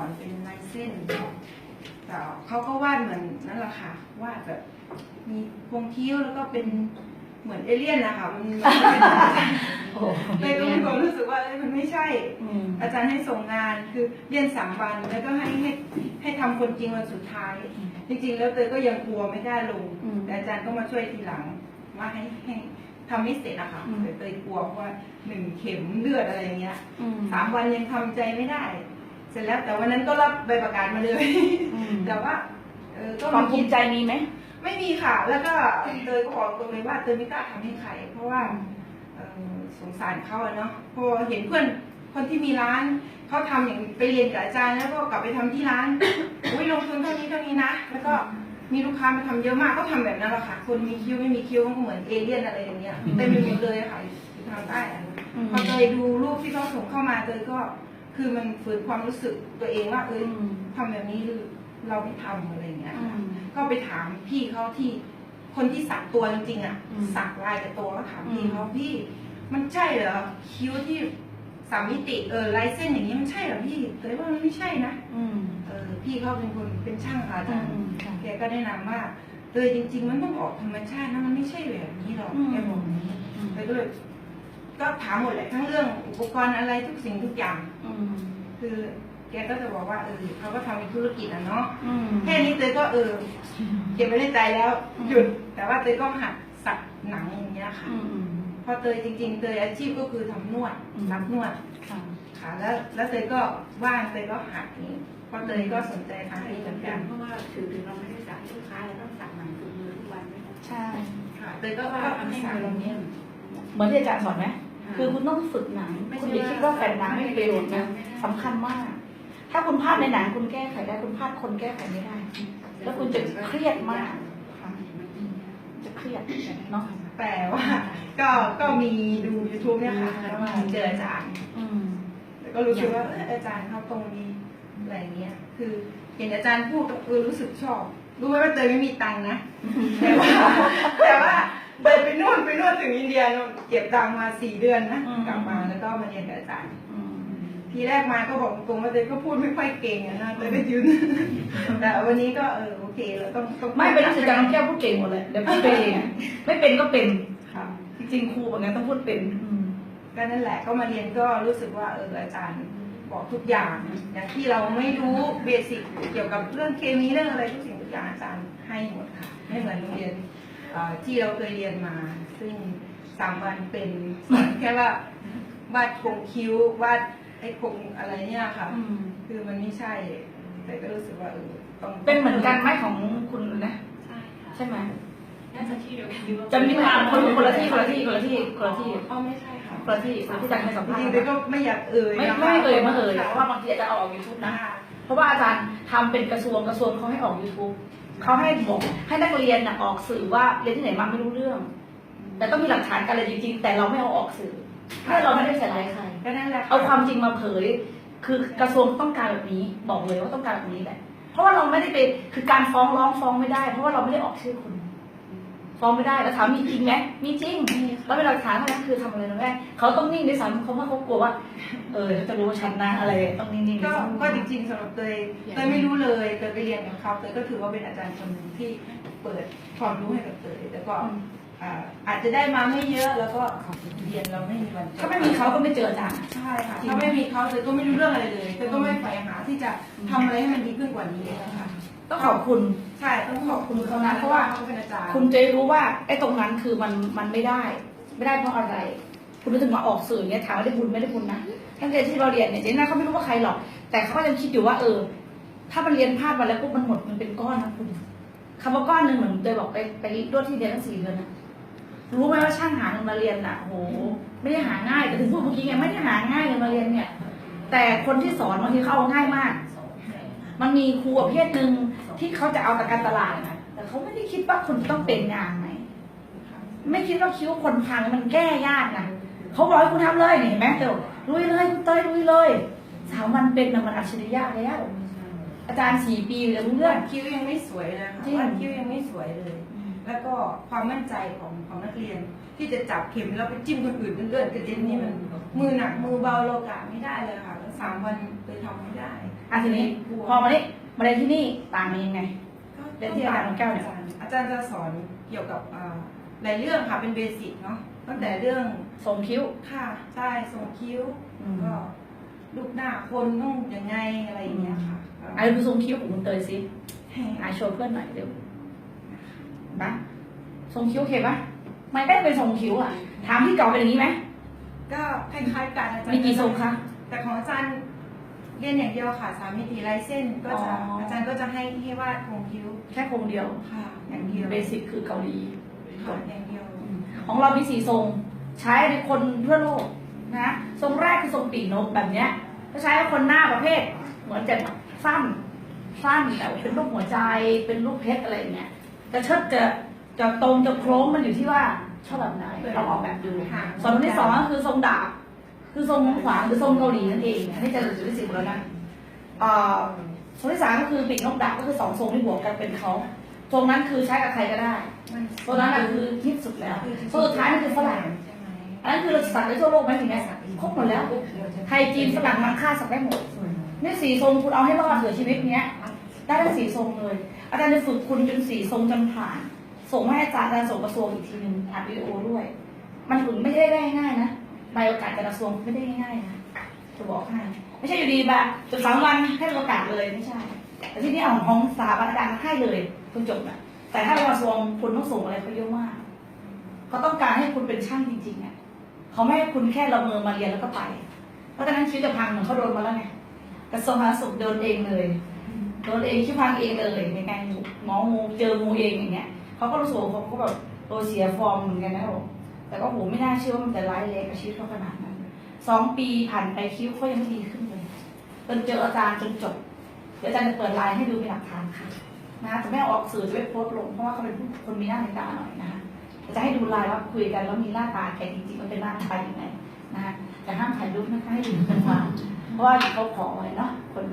ก่อนเป็นลายเส้นแต่เขาก็วาดเหมือนนั่นแหละค่ะวาดแบบมีพวงคิ้วแล้วก็เป็นเหมือนเอเลี่ยนนะคะมันมันไม่เป็นอาจารย์โอ้โหเลยก็มีความรู้สึกว่าเอ้ยมันไม่ใช่อืมอาจารย์ให้ส่งงานคือเรียนสามวันแล้วก็ให้ให้ให้ทำคนจริงวันสุดท้าย จริงๆ แล้วเตยก็ยังกลัวไม่ได้ลง อืม แต่อาจารย์ก็มาช่วยทีหลังว่าให้ให้ทำไม่เสร็จอะค่ะอืม แต่เตยกลัวเพราะว่าหนึ่งเข็มเลือดอะไรอย่างเงี้ยอืมสามวันยังทำใจไม่ได้ เสร็จแล้วแต่วันนั้นก็รับใบประกาศมาเลยอืมแต่ว่าเออก็ความมีภูคิดมิใจมีไหมไม่มีค่ะ แล้วก็เตยก็บอกตรงเลยว่าเตยไม่กล้าทำให้ใครเพราะว่าเอ่อสงสารเขาอะเนาะพอเห็นเพื่อนคนที่มีร้านเขาทำอย่างไปเรียนกับอาจารย์ แล้วก็กลับไปทำที่ร้านอุ้ยลงทุนเท่านี้เท่านี้นะแล้วก็มีลูกค้ามาทำเยอะมากก็ทำแบบนั้นแหละค่ะคนมีคิ้วไม่มีคิ้วมันก็เหมือนเอเลี่ยนอะไรอย่างเงี้ยเต็มไปหมดเลยอะค่ะทำได้อะอืมพอเตยดูรูปที่เขาส่งเข้ามาเตยก็ คือมันฝืนความรู้สึกตัวเองว่าเอ้ยอืมทำแบบนี้หรือเราไม่ทำอะไรอย่างเงี้ยอืค่ะมก็ไปถามพี่เขาที่คนที่สักตัวจริงๆอะอืมสักลายกับตัวก็ถามพี่อืมเขาพี่มันใช่เหรอคิ้วที่สามมิติเออลายเส้นอย่างนี้มันใช่เหรอพี่เตยว่ามันไม่ใช่นะอืมเออพี่เขาเป็นคนเป็นช่างค่ะอาจารย์อืมค่ะแกก็แนะนำว่าเตยจริง ๆ มันต้องออกธรรมชาตินะมันไม่ใช่แบบนี้หรอกอืมแกบอกอย่างนี้เตยก็เลย ก็ถามหมดแหละทั้งเรื่องอุปกรณ์อะไรทุกสิ่งทุกอย่าง อืม คือแกก็จะบอกว่าเออเขาก็ทำเป็นธุรกิจอะเนาะอืม แค่นี้เตยก็เออเก็บไว้ในใจแล้วอืม หยุด แต่ว่าเตยก็หัดสักหนังอย่างเงี้ยค่ะ อืมอืมเพราะเตยจริง ๆ เตยอาชีพก็คือทำนวดอืม รับนวดค่ะ ค่ะ แล้วแล้วเตยก็ว่างเตยก็หัดนี้เพราะเตยก็สนใจทางนี้เหมือนกันเพราะว่าถือถึงเราไม่ได้สั่งลูกค้าเราต้องสั่งหนังสือมือทุกวันไหมคะใช่ ค่ะเตยก็ก็ก็ว่าทำให้สั่งมือเราเนี้ยเหมือนที่อาจารย์สอนไหม คือคุณต้องฝึกหนังไม่ใช่คุณอย่าคิดว่าแฟนหนังไม่มีประโยชน์นะสำคัญมาก ถ้าคุณพลาดในหนังคุณแก้ไขได้คุณพลาดคนแก้ไขไม่ได้ แล้วคุณจะเครียดมากค่ะจะเครียดเนาะแต่ว่า ก็ก็มีดู YouTube เนี่ยค่ะแล้วมาเจออาจารย์อืมแล้วก็รู้สึกว่าเอออาจารย์เขาตรงนี้อะไรเงี้ย คือเห็นอาจารย์พูดก็เออรู้สึกชอบ รู้ไหมว่าเตยไม่มีตังค์นะแต่ว่าแต่ว่า เดินไปนู่นไปนู่นถึงอินเดียนู่นเก็บตังค์มาสี่เดือนนะอืม กลับมาแล้วก็มาเรียนกับอาจารย์ อืม ทีแรกมาก็บอกตรงๆว่าเตยก็พูดไม่ค่อยเก่งอะนะเตยก็ยืน แต่วันนี้ก็เออโอเคเราต้องต้องไม่เป็นนักศึกษาต้องแก้วพูดเก่งหมดเลยเดี๋ยวพูดไปเองอะไม่เป็นก็เป็น ค่ะ จริงๆครูแบบนี้ต้องพูดเป็นอืมก็นั่นแหละก็มาเรียนก็รู้สึกว่าเอออาจารย์บอกทุกอย่างอย่างที่เราไม่รู้เบสิกเกี่ยวกับเรื่องเคมีเรื่องอะไรทุกสิ่งทุกอย่างอาจารย์ให้หมดค่ะไม่เหมือนโรงเรียนเอ่อ ที่เราเคยเรียนมา ซึ่งสามวันเป็นสอนแค่ว่าวาดโครงคิ้ววาดไอ้โครงอะไรเนี่ยค่ะอืมคือมันไม่ใช่ แต่ก็รู้สึกว่าเออต้องเป็นเหมือนกันไหมของคุณนะ ใช่ค่ะใช่ไหมน่าจะที่เดียวกันจะมีความคนคนละที่คนละที่คนละที่คนละที่อ๋อไม่ใช่ค่ะคนละที่คนละที่อาจารย์ให้สัมจภาษริงณ์ๆแต่ก็ไม่อยากเอ่ยไม่นะคะไม่เอ่ยไม่เอ่ยค่ะเพราะว่าบางทีอาจารย์เอาออกยูทูบนะค่ะเพราะว่าอาจารย์ทำเป็นกระทรวงกระทรวงเขาให้ออก YouTube เขาให้บอกให้นักเรียนน่ะออกสื่อว่าเรียนที่ไหนมาไม่รู้เรื่อง แต่ต้องมีหลักฐานกันเลยจริง ๆ แต่เราไม่เอาออกสื่อเพื่อเราไม่ได้ใส่ร้ายใครก็นั่นแหละค่ะเอาความจริงมาเผย คือกระทรวงต้องการแบบนี้ บอกเลยว่าต้องการแบบนี้แหละเพราะว่าเราไม่ได้ไปคือการฟ้องร้องฟ้องไม่ได้ เพราะว่าเราไม่ได้ออกชื่อคุณ ฟ้องไม่ได้แล้วถามมีจริงไหมมีจริงแล้วเป็นหลักฐานเท่านั้นคือทำอะไรนะแม่เขาต้องนิ่งด้วยซ้ำเขาเพราะเขากลัวว่าเออเขาจะรู้ว่าฉันนะอะไรต้องนิ่งๆด้ก็วยซ้ำก็จริงๆสำหรับเตยเตยไม่รู้เลยเตยไปเรียนกับเขาเตยก็ถือว่าเป็นอาจารย์คนหนึ่งที่เปิดความรู้ให้กับเตยแต่ก็อืมอ่าอาจจะได้มาไม่เยอะแล้วก็เรียนเราไม่มีวันจบถ้าไม่มีเขาก็ไม่เจออาจารย์ใช่ค่ะถ้าไม่มีเขาเตยก็ไม่รู้เรื่องอะไรเลยเตยก็ไม่ใฝ่หาที่จะทำอะไรให้มันดีขึ้นกว่านี้เลยค่ะ ต้องขอบคุณ ใช่ต้องขอบคุณเขานะเพราะว่าเขาเป็นอาจารย์คุณจะรู้ว่าไอ้ตรงนั้นคือมันมันไม่ได้ ไม่ได้เพราะอะไร คุณถึงมาออกสื่อเนี่ยถามว่าได้บุญไม่ได้บุญนะตั้งแต่ที่เราเรียนเนี่ยเจน่าเขาไม่รู้ว่าใครหรอก แต่เขาก็ยังคิดอยู่ว่าเออ ถ้ามันเรียนพลาดมาแล้วปุ๊บมันหมดมันเป็นก้อนนะคุณคำว่าก้อนหนึ่งเหมือนเตยบอกไปไปรวดที่เรียนตั้งสี่เดือนนะรู้ไหมว่าช่างหาเงินมาเรียนอะโหไม่ได้หาง่ายแต่ถึงพูดเมื่อกี้ไงไม่ได้หาง่ายเลยมาเรียนเนี่ย แต่คนที่สอนบางทีเขาเอาง่ายมาก มันมีครูประเภทหนึ่งที่เขาจะเอาแต่การตลาดนะแต่เขาไม่ได้คิดว่าคุณต้องเป็นงานไหมไม่คิดว่าคิ้วคนพังมันแก้ยากนะเขาบอกให้คุณทำเลยนี่เห็นไหมเดี๋ยวลุยเลยคุณเต้ยลุยเลยสามวันเป็นนะมันอัจฉริยะแล้วอาจารย์สี่ปีเลยรู้เรื่เรื่อองงคิ้วยังไม่สวยเลยค่ะจริงวาดคิ้วยังไม่สวยเลย แล้วก็ความมั่นใจของของนักเรียนที่จะจับเข็มแล้วไปจิ้มคนอื่นเลื่อนๆกระเด็นนี่มันมือหนักมือเบาเรากะไม่ได้เลยค่ะแล้ว สามวันเลยทำไม่ได้อะทีนี้กลัวพอมานี่มาเรียนที่นี่ต่างกันยังไงก็เรียนที่อาจารย์ของแก้วเนี่ยอาจารย์อาจารย์จะสอนเกี่ยวกับอ่าหลายเรื่องค่ะเป็นเบสิกเนาะตั้งแต่เรื่องทรงคิ้วค่ะใช่ทรงคิ้วอืมก็รูปหน้าคนต้องยังไงอะไรอย่างเงี้ยค่ะไอ้ดูทรงคิ้วของคุณเตยสิให้ไอโชว์เพื่อนหน่อยเร็วปะทรงคิ้วโอเคปะไม่ได้เป็นทรงคิ้วอะถามที่เก่าเป็นอย่างนี้ไหมก็คล้ายๆกันอาจารย์มีกี่ทรงคะ แต่ของอาจารย์เรียนอย่างเดียวค่ะสามมิติลายเส้นก็จะอ๋ออ อาจารย์ก็จะให้ให้วาดโครงคิ้วแค่โครงเดียวค่ะ อย่างเดียวเบสิกคือเกาหลีค่ะอย่างเดียวของเรามีสี่ทรง ใช้ในคนทั่วโลกนะทรงแรกคือทรงปีกนกแบบเนี้ยก็ใช้กับคนหน้าประเภท เหมือนจะสั้นสั้นแต่ว่าเป็นรูปหัวใจเป็นรูปเพชรอะไรอย่างเงี้ยแต่เชิดจะจะตรงจะโค้งมันอยู่ที่ว่าชอบแบบไหนเราออกแบบดู ค่ะส่วนอันที่สองก็คือทรงดาบ คือทรงขวางหรือทรงเกาหลีนั่นเองอันนี้จะรู้ที่สิบแล้วนะอ่อทรงที่สามก็คือปีกนกดาบก็คือสองทรงที่บวกกันเป็นเขาทรงนั้นคือใช้กับใครก็ได้มันตัวนั้นน่ะคือที่สุดแล้วตัวสุดท้ายนั่นคือฝรั่งอันนั้นคือเราสักได้ทั่วโลกไหมถึงไหมครบหมดแล้วไทยจีนฝรั่งมังค่าสักได้หมดนี่สีทรงคุณเอาให้รอดเถอะชีวิตเนี้ยได้ทั้งสีทรงเลย อาจารย์จะฝึกคุณจนสีทรงจนผ่าน ส่งให้อาจารย์อาจารย์ส่งกระทรวงอีกทีหนึ่งอัดวิดีโอด้วย มันถึงไม่ได้ได้ง่ายนะ ใบโอกาสจากกระทรวงไม่ได้ง่ายนะจะบอกให้ไม่ใช่อยู่ดีแบบจนสามวันให้โอกาสเลยไม่ใช่ แต่ที่นี่เอาของสถาบันอาจารย์ให้เลยคุณจบนะแต่ถ้าไปกระทรวงคุณต้องส่งอะไรเขาเยอะมากเขาต้องการให้คุณเป็นช่างจริงๆอะเขาไม่ให้คุณแค่ละเมอมาเรียนแล้วก็ไป เพราะฉะนั้นชีวิตจะพังเหมือนเขาโดนมาแล้วไงกระทรวงสาธารณสุขโดนเองเลยโดนเองชีวิพังเองเลยในการหมองูเจองูเองอย่างเงี้ยเขาก็รู้สึกว่าเขาก็แบบโอเสียฟอร์มเหมือนกันนะผม แต่ก็โหไม่น่าเชื่อว่ามันจะร้ายแรงกับชีวิตเขาขนาดนั้นสองปีผ่านไปคิ้วเขายังไม่ดีขึ้นเลยจนเจออาจารย์จนจบเดี๋ยวอาจารย์จะเปิดไลน์ให้ดูเป็นหลักฐานค่ะนะแต่ไม่เอาออกสื่อจะไม่โพสต์ลงเพราะว่าเขาเป็นคนมีหน้ามีตาหน่อยนะคะจะให้ดูไลน์ว่าคุยกันแล้วมีหน้าตาแกจริงๆมันเป็นหน้าตายังไงนะคะแต่ห้ามถ่ายรูปนะคะให้ดูเป็นความเพราะว่าเขาขอไว้เนาะคน